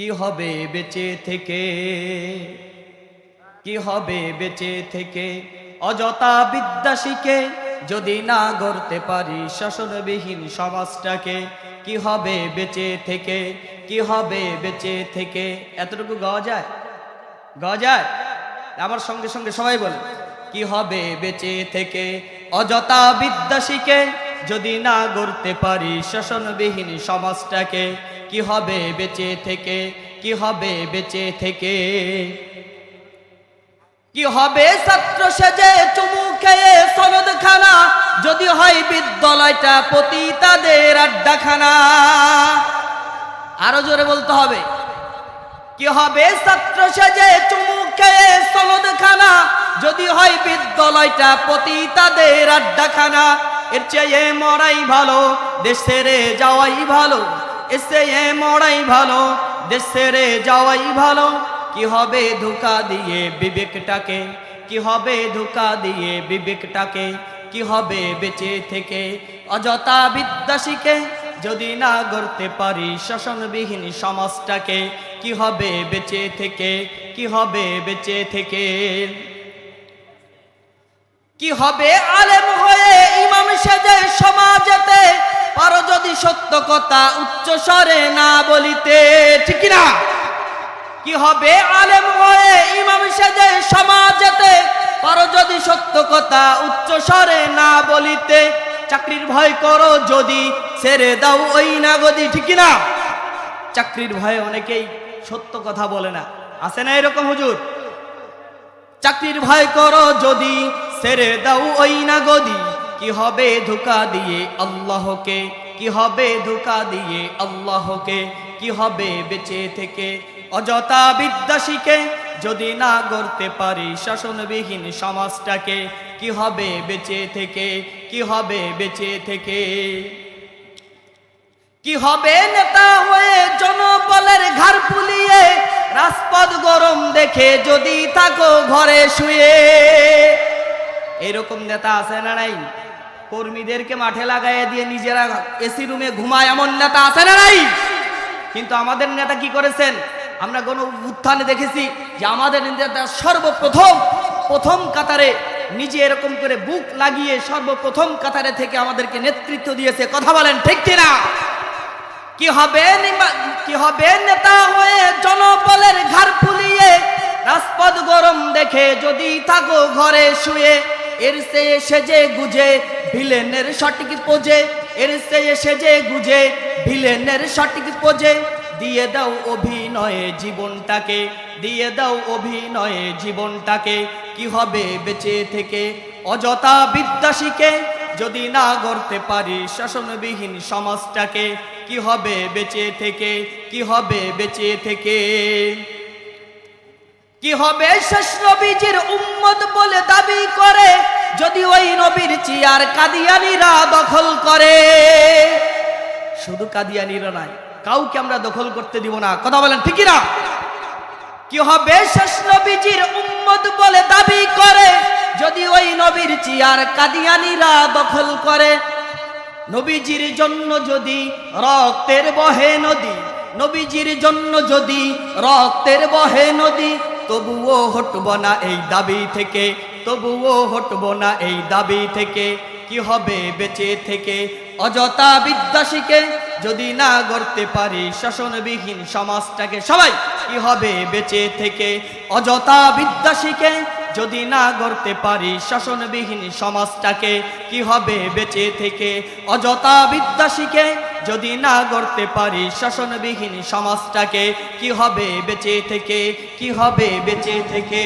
কি হবে বেঁচে থেকে? কি হবে বেঁচে থেকে? অযথা বিদ্যা শিখে যদি না গড়তে পারি শাসনবিহীন সমাজটাকে, কি হবে বেঁচে থেকে? কি হবে বেঁচে থেকে? এতটুকু গাওয়া যায়? গাওয়া যায়? আমার সঙ্গে সঙ্গে সবাই বলে, কি হবে বেঁচে থেকে? অযথা বিদ্যা শিখে যদি না গড়তে পারি শাসনবিহীন সমাজটাকে, কি হবে বেঁচে থেকে? কি হবে বেঁচে থেকে? কি হবে ছাত্র সেজে চুমু খেয়ে সনদ খানা যদি হয় বিদ্যালয়টা পতিতাদের আড্ডাখানা। আরও জোরে বলতে হবে। কি হবে ছাত্র সেজে চুমু খেয়ে সনদ খানা যদি হয় বিদ্যালয়টা পতিতাদের আড্ডাখানা। এর চেয়ে মরাই ভালো, দেশ ছেড়ে যাওয়াই ভালো। এর চেয়ে মরাই ভালো, দেশ ছেড়ে যাওয়াই ভালো। কি হবে ধোকা দিয়ে বিবেকটাকে? কি হবে ধোকা দিয়ে বিবেকটাকে? কি হবে বেঁচে থেকে? অযথা বিদ্যা শিখে যদি না গড়তে পারি শাসনবিহীন সমাজটাকে, কি হবে বেঁচে থেকে? কি হবে বেঁচে থেকে? কি হবে? আলেম হয়ে ইমাম সেজে সমাজেতে পারো যদি সত্য কথা উচ্চ স্বরে না বলিতে, ঠিক না কি হবে? আলেম হয়ে ইমাম সেজে সমাজেতে পারো যদি সত্য কথা উচ্চ স্বরে না বলিতে, চাকরির ভয় করো যদি, ছেড়ে দাও ওই না গদি ঠিক না চাকরির ভয়ে অনেকেই সত্য কথা বলে না। আছে না এরকম হুজুর? চাকরির ভয় করো যদি ছেড়ে দাও ওই না গদি কি হবে ধোকা দিয়ে আল্লাহকে? কি হবে ধোকা দিয়ে আল্লাহকে? কি হবে বেঁচে থেকে? অযথা বিদ্যা শিখে যদি না গড়তে পারি শাসনবিহীন সমাজটাকে, কি হবে বেঁচে থেকে? কি হবে বেঁচে থেকে? কি হবে নেতা হয়ে জনবলের ঘর পুলিয়ে, রাজপথ গরম দেখে যদি থাকো ঘরে শুয়ে। এরকম নেতা আছে না নাই? কর্মীদেরকে মাঠে লাগাইয়ে দিয়ে নিজেরা এসি রুমে ঘুমায় এমন নেতা আছে না নাই? কিন্তু আমাদের নেতা কি করেছেন? আমরা গণ উত্থানে দেখেছি যে আমাদের নেতা সর্বপ্রথম, প্রথম কাতারে নিজে এরকম করে বুক লাগিয়ে সর্বপ্রথম কাতারে থেকে আমাদেরকে নেতৃত্ব দিয়েছে। কথা বলেন ঠিক কিনা? কি হবে কি হবে নেতা হয়ে জনবলের ঘর ফুলিয়ে, রাজপথ গরম দেখে যদি থাকো ঘরে শুয়ে এর সে সেজে গুজে, ভিলেনের সঠিক পোজে। এর সে সেজে গুজে, ভিলেনের সঠিক পোজে। দিয়ে দাও অভিনয়ে জীবনটাকে, দিয়ে দাও অভিনয়ে জীবনটাকে। কি হবে বেঁচে থেকে? অযথা বিদ্যা শিখে যদি না গড়তে পারি শাসনবিহীন সমাজটাকে, কি হবে বেঁচে থেকে? কি হবে বেঁচে থেকে? কি হবে শেষ নবীজির উম্মত বলে দাবি করে? যদি ওই নবীর চিয়ার কাদিয়ানিরা দখল করে। শুধু কাদিয়ানিরা নাই, কাউকে আমরা দখল করতে দিব না। কথা বলেন ঠিকই না কি হবে শেষ নবীজির উম্মত বলে দাবি করে? যদি ওই নবীর চিয়ার কাদিয়ানিরা দখল করে, নবীজির জন্য যদি রক্তের বহে নদী, নবীজির জন্য যদি রক্তের বহে নদী তবুও হটব না এই দাবি থেকে, তবুও হটব না এই দাবি থেকে। কি হবে বেঁচে থেকে? অযথা বিদ্যা শিখে যদি না গড়তে পারি শাসনবিহীন সমাজটাকে, সবাই কি হবে বেঁচে থেকে? অযথা বিদ্যা শিখে যদি না গড়তে পারি শাসনবিহীন সমাজটাকে, কি হবে বেঁচে থেকে? অযথা বিদ্যা শিখে যদি না গড়তে পারি শাসনবিহীন সমাজটাকে কি হবে বেঁচে থেকে? কি হবে বেঁচে থেকে?